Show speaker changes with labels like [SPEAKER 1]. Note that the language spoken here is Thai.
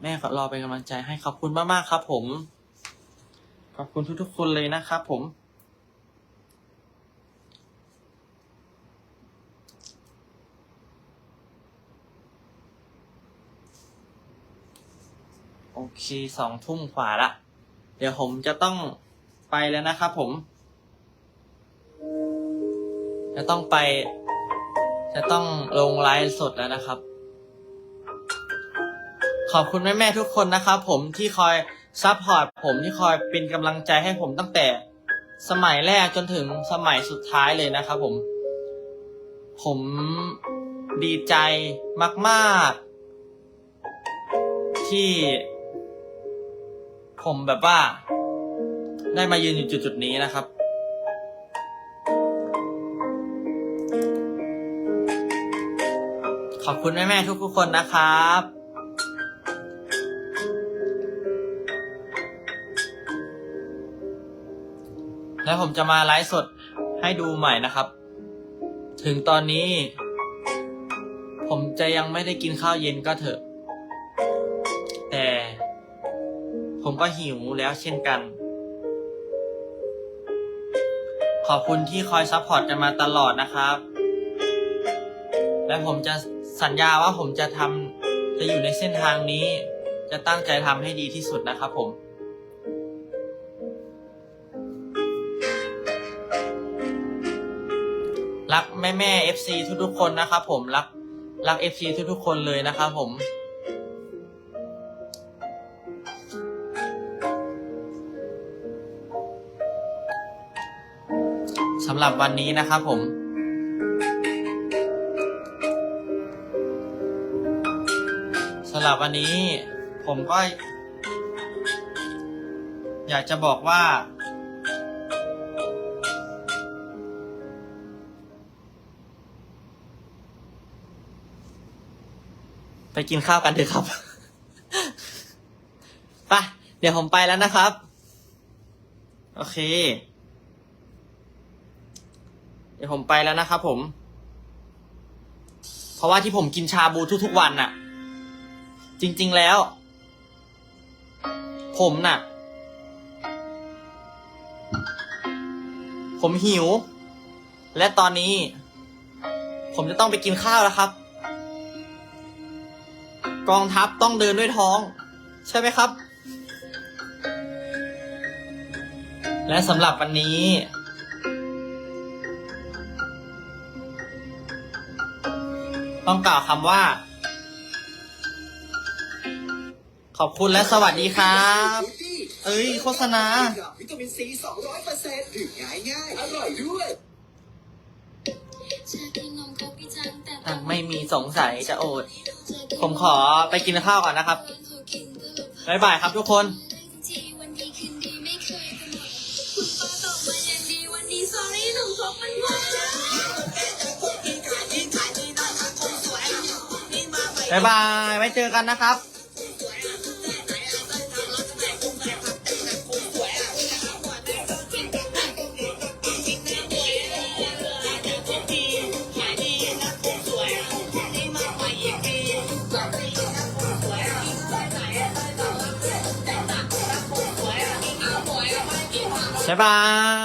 [SPEAKER 1] แม่ก็รอเป็นกำลังใจให้ขอบคุณมากๆครับ ผม ขอบคุณทุกๆคนเลยนะครับผม โอเคสองทุ่มขวาละ เดี๋ยวผมจะต้องไปแล้วนะครับผม จะต้องไป จะต้องลงไลฟ์สดแล้วนะครับ ขอบคุณแม่ๆทุกคนนะครับผมที่คอยซัพพอร์ตผมที่คอยเป็นกำลังใจให้ผมตั้งแต่สมัยแรกจนถึงสมัยสุดท้ายเลยนะครับผม ผมดีใจมาก ๆ ที่ ผมแบบว่า ได้มายืนอยู่จุด ๆ นี้นะครับ ขอบคุณแม่ ๆ ทุกๆคนนะครับ แล้วผมจะมาไลฟ์สดให้ดูใหม่นะครับ ถึงตอนนี้ ผมจะยังไม่ได้กินข้าวเย็นก็เถอะ แต่ผมก็หิวแล้วเช่นกัน ขอบคุณที่คอยซัพพอร์ตกันมาตลอดนะครับ และผมจะสัญญาว่าผมจะทำจะอยู่ในเส้นทางนี้ จะตั้งใจทำให้ดีที่สุดนะครับผม รักแม่แม่เอฟซีทุกๆคนนะครับผมรักรักเอฟซีทุกๆคนเลยนะครับผมสำหรับวันนี้นะครับผม สำหรับวันนี้ผมก็ อยากจะบอกว่า ไปกินข้าวกันเถอะครับไปเดี๋ยวผมไปแล้วนะครับ โอเค เดี๋ยวผมไปแล้วนะครับผม เพราะว่าที่ผมกินชาบูทุกๆวันน่ะ จริง ๆแล้ว ผมน่ะ ผมหิว และตอนนี้ ผมจะต้องไปกินข้าวแล้วครับ กองทัพต้องเดินด้วยท้อง ใช่ไหมครับ และสำหรับวันนี้ ต้องกล่าวคำว่า ขอบคุณและสวัสดีครับ เอ้ย โฆษณา
[SPEAKER 2] วิตามินซี200เปอร์เซ็นต์ดื่มง่ายง่ายๆอร่อยด้วย
[SPEAKER 1] หากไม่มีสงสัยจะโอด ผมขอไปกินข้าวก่อนนะครับบ๊ายบายครับทุกคนบ๊ายบาย ไว้เจอกันนะครับ บ๊ายบาย